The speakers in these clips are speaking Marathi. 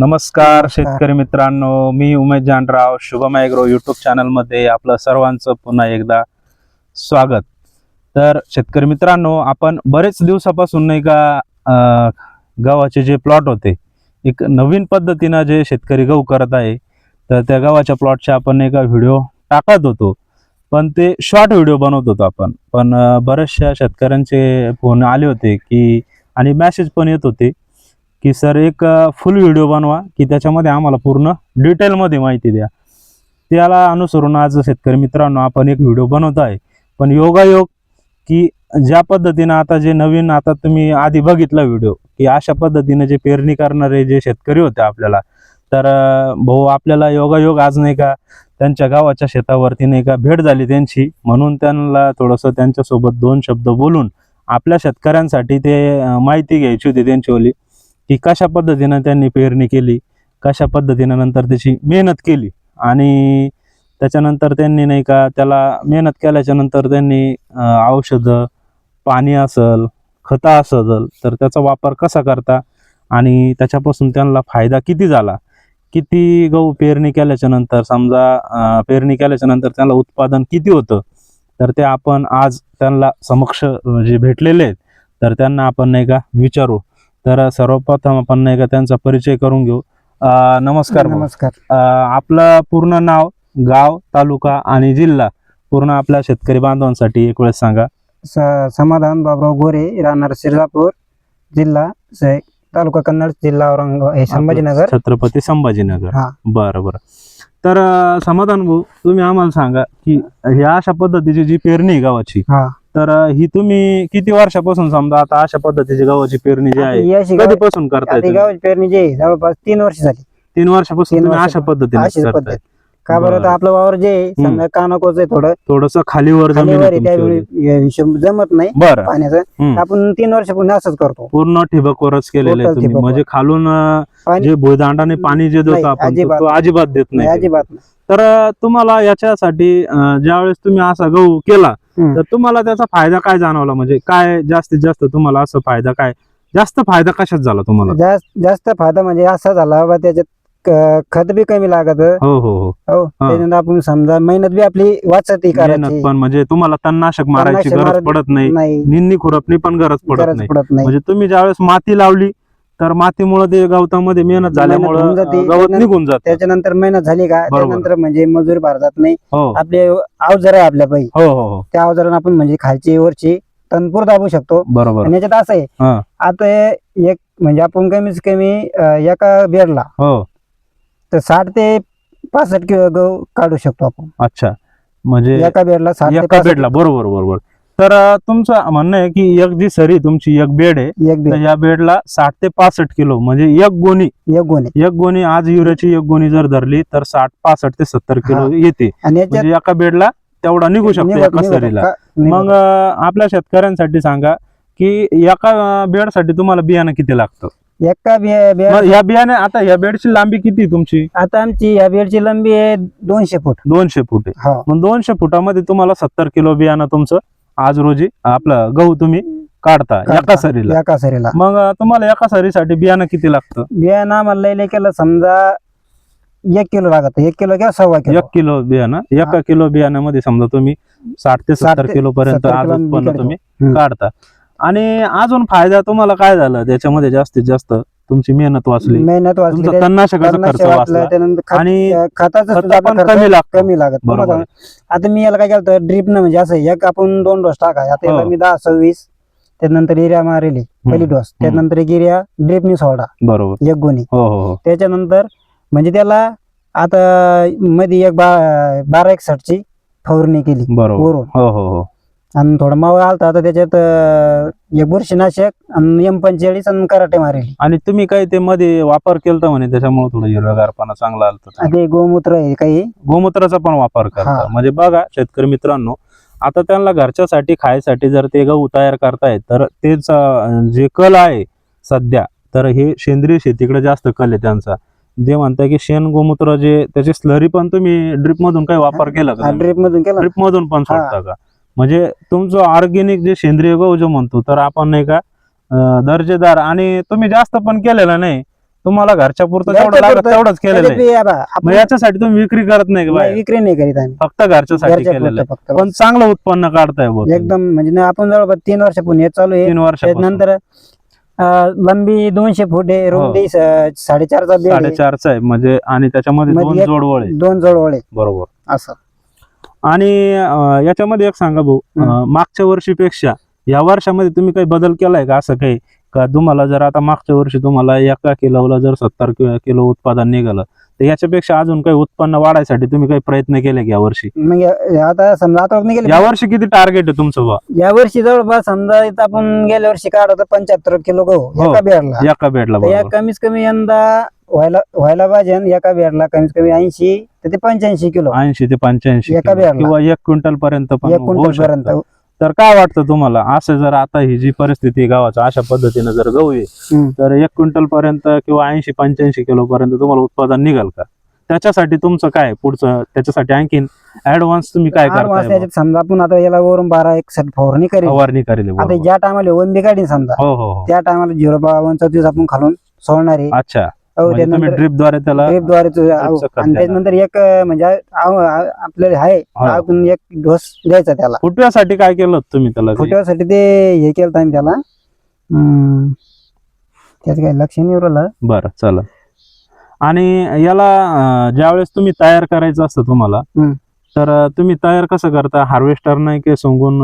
नमस्कार शेतकरी मित्रांनो मी उमेश जानराव शुभम ॲग्रो युट्यूब चॅनलमध्ये आपलं सर्वांचं पुन्हा एकदा स्वागत. तर शेतकरी मित्रांनो आपण बरेच दिवसापासून नाही का गव्हाचे जे प्लॉट होते एक नवीन पद्धतीनं जे शेतकरी गहू करत आहे तर त्या गव्हाच्या प्लॉटचे आपण नाही का व्हिडिओ टाकत होतो. पण ते शॉर्ट व्हिडिओ बनवत होतो आपण. पण बऱ्याचशा शेतकऱ्यांचे फोन आले होते की आणि मॅसेज पण येत होते की सर एक फुल व्हिडिओ बनवा की त्याच्यामध्ये आम्हाला पूर्ण डिटेलमध्ये माहिती द्या. त्याला अनुसरून आज शेतकरी मित्रांनो आपण एक व्हिडिओ बनवत आहे. पण योगायोग की ज्या पद्धतीनं आता जे नवीन आता तुम्ही आधी बघितला व्हिडिओ की अशा पद्धतीने जे पेरणी करणारे जे शेतकरी होते आपल्याला तर भाऊ आपल्याला योगायोग आज नाही का त्यांच्या गावाच्या शेतावरती नाही का भेट झाली त्यांची म्हणून त्यांना थोडंसं त्यांच्यासोबत दोन शब्द बोलून आपल्या शेतकऱ्यांसाठी ते माहिती घ्यायची होती त्यांच्यावली की कशा पद्धतीनं त्यांनी पेरणी केली कशा पद्धतीनं नंतर त्याची मेहनत केली आणि त्याच्यानंतर त्यांनी नाही का त्याला मेहनत केल्याच्यानंतर त्यांनी औषधं पाणी असल खतं असल तर त्याचा वापर कसा करता आणि त्याच्यापासून त्यांना फायदा किती झाला? किती गहू पेरणी केल्याच्यानंतर समजा पेरणी केल्याच्यानंतर त्यांना उत्पादन किती होतं? तर ते आपण आज त्यांना समक्ष जे भेटलेले आहेत. तर त्यांना आपण नाही का विचारू. तर सर्वप्रथम आपण नाही का त्यांचा परिचय करून घेऊ. अं, नमस्कार भाऊ. नमस्कार. अं, आपलं पूर्ण नाव गाव तालुका आणि जिल्हा पूर्ण आपल्या शेतकरी बांधवांसाठी एक वेळेस सांगा. स- समाधान बाबराव गोरे राहणार सिरजापूर जिल्हा स- तालुका कन्नड जिल्हा औरंगाबाद हे संभाजीनगर. छत्रपती संभाजीनगर. हा. बरं बरं. तर अं, समाधान भाऊ तुम्ही आम्हाला सांगा की ह्या अशा पद्धतीची जी पेरणी आहे गावाची हा. तर ही तुम्ही किती वर्षापासून समजा आता अशा पद्धतीची गावाची पेरणी जी आहे कधीपासून करताय आता ही तुम्ही? गावाची पेरणी जी आहे, जवळपास तीन वर्ष झाली तीन वर्षापासून तीन तुम्ही अशा वर्षापासून. पद्धतीने अशीच करताय पद्धत का बरं तर. आपलं वावर जे आहे, समजा कानाकोच आहे थोडं थोडस खालीवर जमीन खालीवर आहे आहे, तुमच्यावाली. त्यावेळी हे हिशोब जमत नाही बरं पाण्याचं हम्म. आपण तीन वर्षापूर्वी असंच करतो पूर्ण ठिबकवरच केलेलं आहे Total तुम्ही ठिबकवर. म्हणजे खालून अं, पाणी जे भुईदांडाने पाणी जे नाही, देतो आपण तो- अजिबात तो अजिबात देत नाही, नाही अजिबात नाही. तर अं, तुम्हाला याच्यासाठी अं, ज्यावेळेस तुम्ही असा गहू केला हम्म. तर तुम्हाला त्याचा फायदा काय जाणवला म्हणजे काय जास्तीत जास्त तुम्हाला असं फायदा काय जास्त फायदा कशात झाला तुम्हाला जास्त जास्त फायदा म्हणजे असा झाला बा त्याच्यात क- खत बी कमी लागत. हो हो हो. हो त्याच्यानंतर आपण समजा मेहनत बी आपली वाचती मेहनत करायची. पण म्हणजे तुम्हाला तणनाशक मारायची तणनाशक गरज मारत पडत नाही. नाही. निंदणी खुरपणी पण गरज पडत गरज नाही. पडत नाही. म्हणजे तुम्ही ज्यावेळेस माती लावली तर मातीमुळे ते गवतामध्ये मेहनत झाल्यामुळे होऊन जाते. अं, गवत निघून जात. त्याच्यानंतर मेहनत झाली का? बरोबर. त्यानंतर म्हणजे मजूर भारतात नाही. हो. आपले अवजार आहे आपल्या पायी हो हो हो. त्या अवजारानं आपण म्हणजे खालची वरची तनपूर दाबू शकतो. बरोबर. आणि याच्यात असं आहे. हा. आता एक म्हणजे आपण कमीत कमी अं, एका बेडला हो. तर साठ ते पासष्ट किलो गहू काढू शकतो आपण. अच्छा. म्हणजे एका बेडला साठ ते एका पासष्ट बेडला. बरोबर बरोबर. तर अं, तुमचं म्हणणं आहे की एक जी सरी तुमची एक बेड आहे एक तर बेड या बेडला साठ ते पासष्ट किलो म्हणजे एक गोणी. एक गोणे. एक गोणी आज युरियाची एक गोणी जर धरली तर साठ पासष्ट ते सत्तर किलो हा. येते. आणि याच्यात म्हणजे एका बेडला तेवढा निघू शकतो एका सरीला. का-. मग अं, आपल्या शेतकऱ्यांसाठी सांगा की एका बेडसाठी तुम्हाला बियाणं किती लागतं? एका ह्या बियाणे आता ह्या बेडची लांबी किती आहे तुमची? आता आमची या बेडची लंबी आहे दोनशे फूट. दोनशे फूट आहे. हा. मग दोनशे फुटामध्ये तुम्हाला सत्तर किलो बियाणं तुमचं आज रोजी आपलं गहू तुम्ही काढता. एका सरीला. एका सरीला. मग अं, तुम्हाला एका सरीसाठी बियाणं किती लागतं? बियाणं आम्हाला लय लय केलं समजा एक किलो लागत. एक किलो किंवा सव्वा किलो. एक किलो बियाणं. एका किलो बियाण्यामध्ये समजा तुम्ही साठ ते साठ सत्तर ते किलो पर्यंत आज किलो उत्पन्न. तुम्ही हम्म. काढता. आणि अजून फायदा तुम्हाला काय झाला? त्याच्यामध्ये जास्तीत जास्त तुमची मेहनत वाचली. मेहनत वाचली. तुमचा तणनाशकाचा खर्च वाचलं, वाचला. त्यानंतर खत- आणि अं, खताचं खत सुद्धा आपला पण खर्च कमी लागतं. कमी लागत. बरोबर. आता मी याला काय केलं ड्रीपनं म्हणजे असं एक आपण दोन डोस टाकाय. आता याला हो. मी दहा सव्वीस त्यानंतर एरिया मारेली पहिली डोस. त्यानंतर एक एरिया ड्रीपनी सोडा. बरोबर. एक गोणी. हो हो हो. त्याच्यानंतर म्हणजे त्याला आता मध्ये एक बा बारा एक ची फवारणी केली बरोबर. वरून. हो हो हो. आणि थोडा मावा आलता आता त्याच्यात अं, एक बुरशीनाशक आणि एम पंचेचाळीस आणि कराटे मारेली. आणि तुम्ही काही ते मध्ये वापर केलता म्हणे त्याच्यामुळे थोडं हिरवेगारपणा चांगला आलता ते गोमूत्र आहे काही. गोमूत्राचा पण वापर करता. हा. म्हणजे बघा शेतकरी मित्रांनो आता त्यांना घरच्यासाठी खायसाठी जर ते गहू तयार करतायत तर तेच अं, जे कल आहे सध्या तर हे सेंद्रिय शेतीकडे जास्त कल आहे त्यांचा. जे म्हणताय की शेण गोमूत्र जे त्याची स्लरी पण तुम्ही ड्रिप मधून काही वापर केला का ड्रीप मधून केला. ड्रिप मधून पण हा. सोडता का? म्हणजे तुमचं ऑर्गेनिक जे सेंद्रिय गहू जो म्हणतो तर आपण नाही का दर्जेदार आणि तुम्ही जास्त पण केलेलं नाही. तुम्हाला घरच्या पुरतं जेवढं लागत. तेवढंच केलेलं आहे आपण याच्यासाठी तुम्ही विक्री करत नाही का विक्री नाही करीत आम्ही. फक्त घरच्यासाठी घरच्या केलेलं आहे. पण चांगलं उत्पन्न काढताय. एकदम म्हणजे आपण जवळपास तीन वर्षापूर्वी हे चालू आहे. तीन वर्षापासून. त्यानंतर अं, लंबी दोनशे फूट आहे हो. रुंदी साडेचारचा साडेचारचा आहे म्हणजे आणि त्याच्यामध्ये मध्ये दोन जोडवळ. दोन जोड आहे बरोबर. असं. आणि याच्यामध्ये एक सांगा भाऊ मागच्या वर्षीपेक्षा या वर्षामध्ये तुम्ही काही बदल केलाय का असं काही? का तुम्हाला जर आता मागच्या वर्षी तुम्हाला एका किलोला जर सत्तर किलो उत्पादन निघालं तर याच्यापेक्षा अजून काही उत्पन्न वाढायसाठी तुम्ही काही प्रयत्न केले का या वर्षी मग या- आता समजा आता गेले या वर्षी किती टार्गेट आहे तुमचं बा या वर्षी जवळपास समजा इथं आपण गेल्या वर्षी काढत पंच्याहत्तर किलो गहू हो. एका बेडला एका बेडला तर या बरोबर कमीत कमी यंदा व्हायला व्हायला पाहिजे आणि एका बेडला कमीत कमी ऐंशी ते पंच्याऐंशी किलो ऐंशी ते पंच्याऐंशी एका किलो बेडला. किंवा एक क्विंटल पर्यंत पण एक होऊ क्विंटल पर्यंत शकतं. तर काय वाटतं तुम्हाला? असं जर आता ही जी परिस्थिती गावाचा अशा पद्धतीने जर गहू आहे. तर एक क्विंटल पर्यंत किंवा ऐंशी पंच्याऐंशी किलो पर्यंत तुम्हाला उत्पादन निघाल का? त्याच्यासाठी तुमचं काय पुढचं? त्याच्यासाठी आणखीन ऍडव्हान्स तुम्ही काय? याच्यात समजा आपण आता याला वरून बारा एक सेट फवारणी करेल. फवारणी करेल आता. ज्या टायमाला ओंबी काढीन समजा. हो हो हो. त्या टायमाला झिरो बावन चौतीस आपण खालून सोडणार आहे. अच्छा. त्यानंतर ड्रिपद्वारे त्याला ड्रिपद्वारे आणि. त्याच्यानंतर एक म्हणजे आपल्याला आहे. आपण एक द्यायचा त्याला फुटव्यासाठी काय केलं तुम्ही त्याला? फुटव्यासाठी ते हे केलं आम्ही त्याला त्याचं काही लक्ष नाही उरलं बरं चला आणि याला ज्यावेळेस तुम्ही तयार करायचं असतं तुम्हाला. तर तुम्ही तयार कसं करता हार्वेस्टर नाही की सोंगून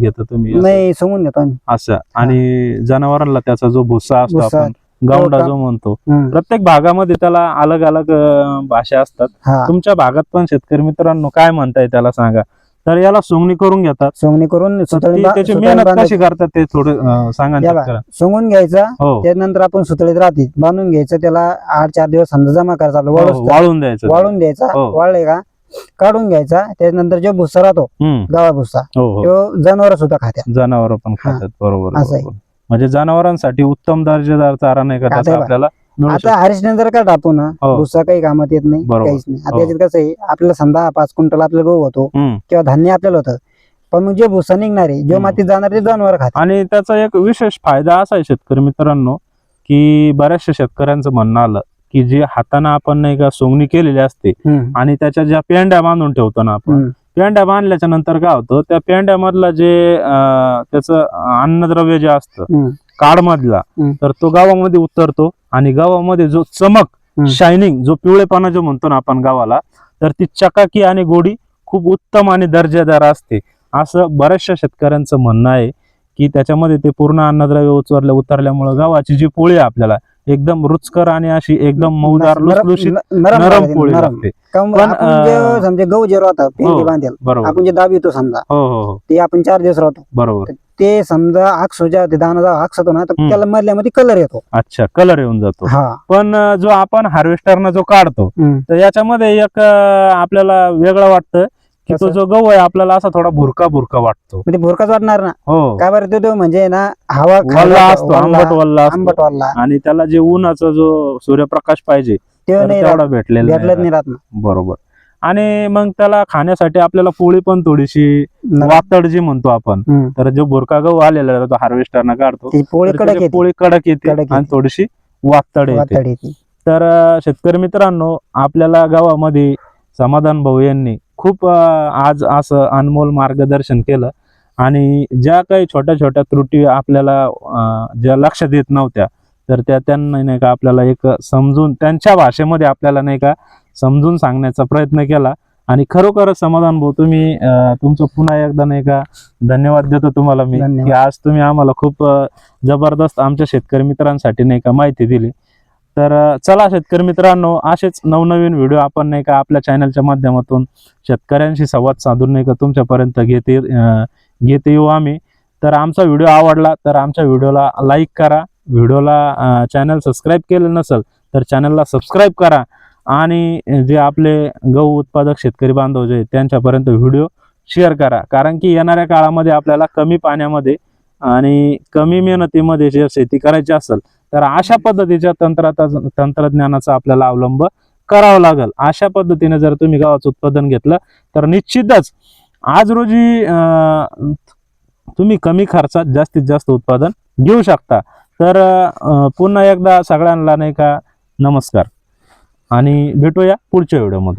घेता तुम्ही? नाही सोंगून घेतो आम्ही असं आणि जनावरांना त्याचा जो भुसा असतो आपण गावडा का- जो म्हणतो. प्रत्येक भागामध्ये त्याला अलग अलग भाषा असतात. हा. तुमच्या भागात पण शेतकरी मित्रांनो काय म्हणताय त्याला सांगा. तर याला सोंगणी करून घेतात. सोंगणी करून त्याची मेहनत. कशी करतात ते थोडं सांगा. सोंगून घ्यायचा हो. त्यानंतर आपण सुतळीत राहते बांधून घ्यायचं त्याला आठ चार दिवस समजा जमा करायचा हो, वाळून द्यायचं. वाळून द्यायचा हो. वाळले का? काढून घ्यायचा त्याच्यानंतर जो भुस्सा राहतो गावा हो हो. तो जनावर सुद्धा खात्या जनावर पण खातात बरोबर असं. म्हणजे जनावरांसाठी उत्तम दर्जेदार चारा नाही का आता त्याचा बा. आपल्याला मिळू आता हरिश्चंद्र जर का टाकू ना हो. भुस्सा काही कामात येत नाही बरोबर. काहीच नाही आता हो. याच्यात कसं आहे आपल्याला समजा पाच क्विंटल आपल्याला गहू होतो शकतो. हम्म. किंवा धान्य आपल्याला होतं पण मग जे भुस्सा निघणार आहे जो हम्म. मातीत जाणार ते जनावर खात आणि त्याचा एक विशेष फायदा असा आहे शेतकरी मित्रांनो की बऱ्याचशा शेतकऱ्यांचं म्हणणं आलं की जी हाताने आपण नाही का सोंगणी केलेली असते आणि त्याच्या ज्या पेंड्या बांधून ठेवतो ना आपण पेंड्या बांधल्याच्या नंतर काय होतं त्या पेंड्यामधलं जे त्याचं अन्नद्रव्य जे असतं काड मधला हम्म. तर तो गावामध्ये उतरतो आणि गावामध्ये जो चमक. शायनिंग जो पिवळेपणा जो म्हणतो ना आपण गावाला तर ती चकाकी आणि गोडी खूप उत्तम आणि दर्जेदार असते असं बऱ्याचशा शेतकऱ्यांचं म्हणणं आहे की त्याच्यामध्ये ते पूर्ण अन्नद्रव्य उचरल्या उतरल्यामुळे गावाची जी पोळी आपल्याला एकदम रुचकर आणि अशी एकदम मऊदार लुसलुशीत नरम पोळी लागते. पण, समजा गहू जे राहतात पेंडी. बांधेल आपण जे दाबितो समजा हो हो हो. ते आपण चार दिवस राहतो बरोबर. ते समजा आक्सो ज्या ते दाना आक्सतो ना तर. त्याला मधल्यामध्ये कलर येतो. अच्छा कलर येऊन जातो. हा. पण जो आपण हार्वेस्टरनं जो काढतो. तर याच्यामध्ये एक आपल्याला वेगळं वाटतं की तो? जो गहू आहे आपल्याला असा थोडा भुरका भुरका वाटतो म्हणजे भुरकाच वाटणार ना हो काय बरं तो- म्हणजे ना हवा वल्ला असतो आंबट वल्ला आंबट वाल्ला आणि त्याला जे उन्हाचा जो सूर्यप्रकाश पाहिजे तेवढा. भेटलेला भेटलंच नाही राहत. बरोबर आणि मग त्याला खाण्यासाठी आपल्याला पोळी पण थोडीशी. वातड जी म्हणतो आपण. तर जो भुरका गहू आलेला तो हार्वेस्टरनं काढतो पोळी कडक पोळी कडक येते आणि. थोडीशी वातड येते तर शेतकरी मित्रांनो आपल्याला गावामध्ये समाधान भाऊ यांनी खूप आज असं अनमोल मार्गदर्शन केलं. आणि ज्या काही छोट्या छोट्या त्रुटी आपल्याला ज्या लक्षात येत नव्हत्या तर त्या त्यांना नाही का आपल्याला एक समजून त्यांच्या भाषेमध्ये आपल्याला नाही का समजून सांगण्याचा प्रयत्न केला. आणि खरोखरच समाधान भाऊ तुम्ही तुमचं पुन्हा एकदा नाही का धन्यवाद देतो तुम्हाला मी. की आज तुम्ही आम्हाला खूप जबरदस्त आमच्या शेतकरी मित्रांसाठी नाही का माहिती दिली. तर चला शेतकरी मित्रांनो असेच नवनवीन व्हिडिओ आपण नाही का आपल्या चॅनलच्या माध्यमातून शेतकऱ्यांशी संवाद साधून नाही का तुमच्यापर्यंत घेते घेते येऊ आम्ही. तर आमचा व्हिडिओ आवडला तर आमच्या व्हिडिओला लाईक करा. व्हिडिओला चॅनल सबस्क्राईब केलं नसेल तर चॅनलला सबस्क्राईब करा. आणि जे आपले गहू उत्पादक शेतकरी बांधव जे त्यांच्यापर्यंत व्हिडिओ शेअर करा. कारण की येणाऱ्या काळामध्ये आपल्याला कमी पाण्यामध्ये आणि कमी मेहनतीमध्ये जर शेती करायची असेल तर अशा पद्धतीच्या तंत्राचा तंत्रज्ञानाचा आपल्याला अवलंब करावा लागेल. अशा पद्धतीने जर तुम्ही गावाचं उत्पादन घेतलं तर निश्चितच आज रोजी तुम्ही कमी खर्चात जास्तीत जास्त उत्पादन घेऊ शकता. तर पुन्हा एकदा सगळ्यांना नाही का नमस्कार. आणि भेटूया पुढच्या व्हिडिओमध्ये.